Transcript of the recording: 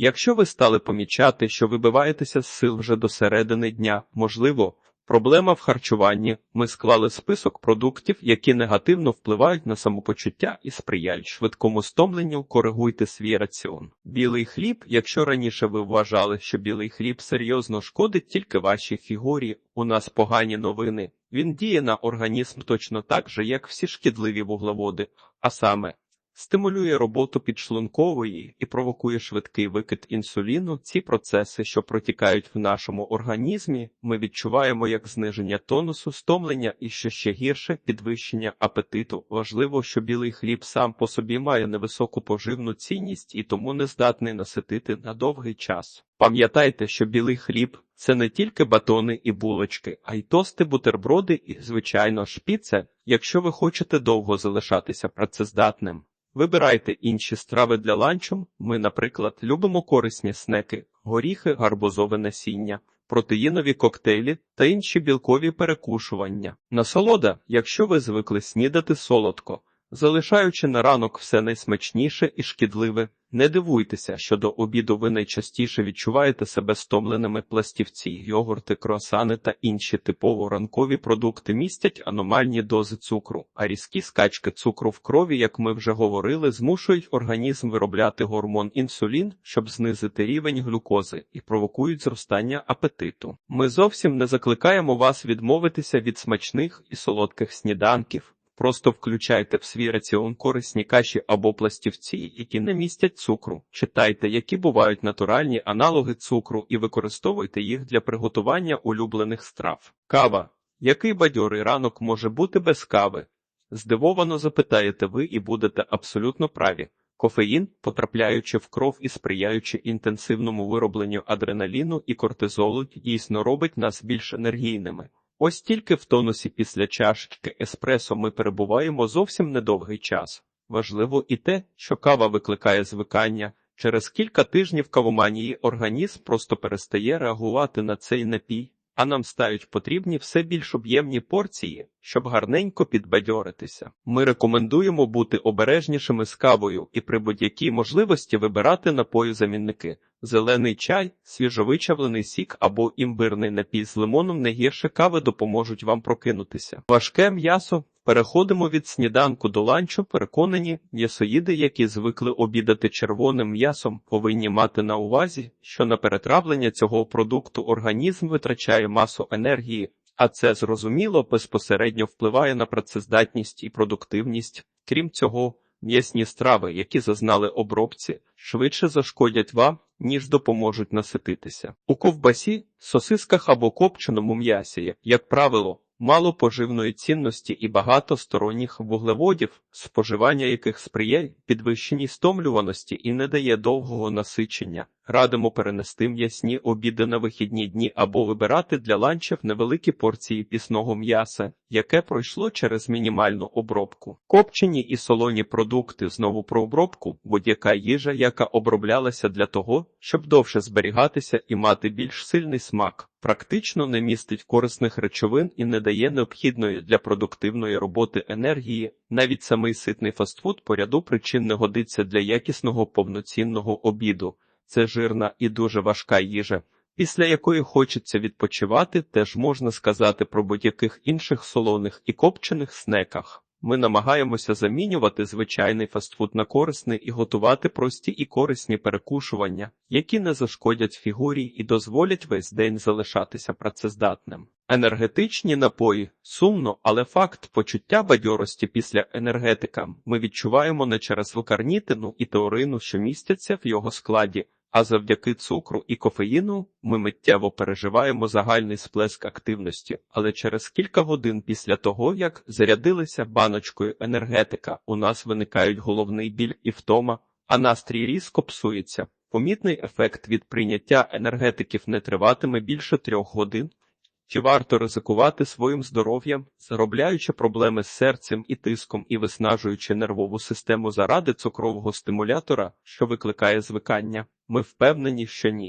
Якщо ви стали помічати, що вибиваєтеся з сил вже до середини дня, можливо, проблема в харчуванні, ми склали список продуктів, які негативно впливають на самопочуття і сприяють швидкому стомленню, коригуйте свій раціон. Білий хліб, якщо раніше ви вважали, що білий хліб серйозно шкодить тільки вашій фігурі, у нас погані новини. Він діє на організм точно так же, як всі шкідливі вуглеводи, а саме стимулює роботу підшлункової і провокує швидкий викид інсуліну. Ці процеси, що протікають в нашому організмі, ми відчуваємо як зниження тонусу, стомлення і що ще гірше підвищення апетиту. Важливо, що білий хліб сам по собі має невисоку поживну цінність і тому не здатний наситити на довгий час. Пам'ятайте, що білий хліб це не тільки батони і булочки, а й тости, бутерброди і, звичайно, шпіце, якщо ви хочете довго залишатися працездатним. Вибирайте інші страви для ланчу. Ми, наприклад, любимо корисні снеки, горіхи, гарбузове насіння, протеїнові коктейлі та інші білкові перекушування. Насолода, якщо ви звикли снідати солодко, залишаючи на ранок все найсмачніше і шкідливе. Не дивуйтеся, що до обіду ви найчастіше відчуваєте себе стомленими пластівці, йогурти, круасани та інші типово ранкові продукти містять аномальні дози цукру, а різкі скачки цукру в крові, як ми вже говорили, змушують організм виробляти гормон інсулін, щоб знизити рівень глюкози і провокують зростання апетиту. Ми зовсім не закликаємо вас відмовитися від смачних і солодких сніданків. Просто включайте в свій раціон корисні каші або пластівці, які не містять цукру. Читайте, які бувають натуральні аналоги цукру, і використовуйте їх для приготування улюблених страв. Кава. Який бадьорий ранок може бути без кави? Здивовано запитаєте ви і будете абсолютно праві. Кофеїн, потрапляючи в кров і сприяючи інтенсивному виробленню адреналіну і кортизолу, дійсно робить нас більш енергійними. Ось тільки в тонусі після чашки еспресо ми перебуваємо зовсім недовгий час. Важливо і те, що кава викликає звикання. Через кілька тижнів кавоманії організм просто перестає реагувати на цей напій, а нам стають потрібні все більш об'ємні порції, щоб гарненько підбадьоритися. Ми рекомендуємо бути обережнішими з кавою і при будь-якій можливості вибирати напою замінники. Зелений чай, свіжовичавлений сік або імбирний напій з лимоном не гірше кави допоможуть вам прокинутися. Важке м'ясо. Переходимо від сніданку до ланчу. Переконані, м'ясоїди, які звикли обідати червоним м'ясом, повинні мати на увазі, що на перетравлення цього продукту організм витрачає масу енергії, а це зрозуміло безпосередньо впливає на працездатність і продуктивність. Крім цього, м'ясні страви, які зазнали обробці, швидше зашкодять вам, ніж допоможуть насититися. У ковбасі, сосисках або копченому м'ясі, як правило, мало поживної цінності і багато сторонніх вуглеводів, споживання яких сприяє підвищеній стомлюваності і не дає довгого насичення. Радимо перенести м'ясні обіди на вихідні дні або вибирати для ланчів невеликі порції пісного м'яса, яке пройшло через мінімальну обробку. Копчені і солоні продукти знову про обробку, будь-яка їжа, яка оброблялася для того, щоб довше зберігатися і мати більш сильний смак, практично не містить корисних речовин і не дає необхідної для продуктивної роботи енергії. Навіть самий ситний фастфуд по ряду причин не годиться для якісного повноцінного обіду. Це жирна і дуже важка їжа, після якої хочеться відпочивати, теж можна сказати про будь-яких інших солоних і копчених снеках. Ми намагаємося замінювати звичайний фастфуд на корисний і готувати прості і корисні перекушування, які не зашкодять фігурі і дозволять весь день залишатися працездатним. Енергетичні напої сумно, але факт почуття бадьорості після енергетика ми відчуваємо не через лукарнітину і теорину, що містяться в його складі. А завдяки цукру і кофеїну ми миттєво переживаємо загальний сплеск активності, але через кілька годин після того, як зарядилися баночкою енергетика, у нас виникають головний біль і втома, а настрій різко псується. Помітний ефект від прийняття енергетиків не триватиме більше трьох годин. Чи варто ризикувати своїм здоров'ям, заробляючи проблеми з серцем і тиском і виснажуючи нервову систему заради цукрового стимулятора, що викликає звикання? Ми впевнені, що ні.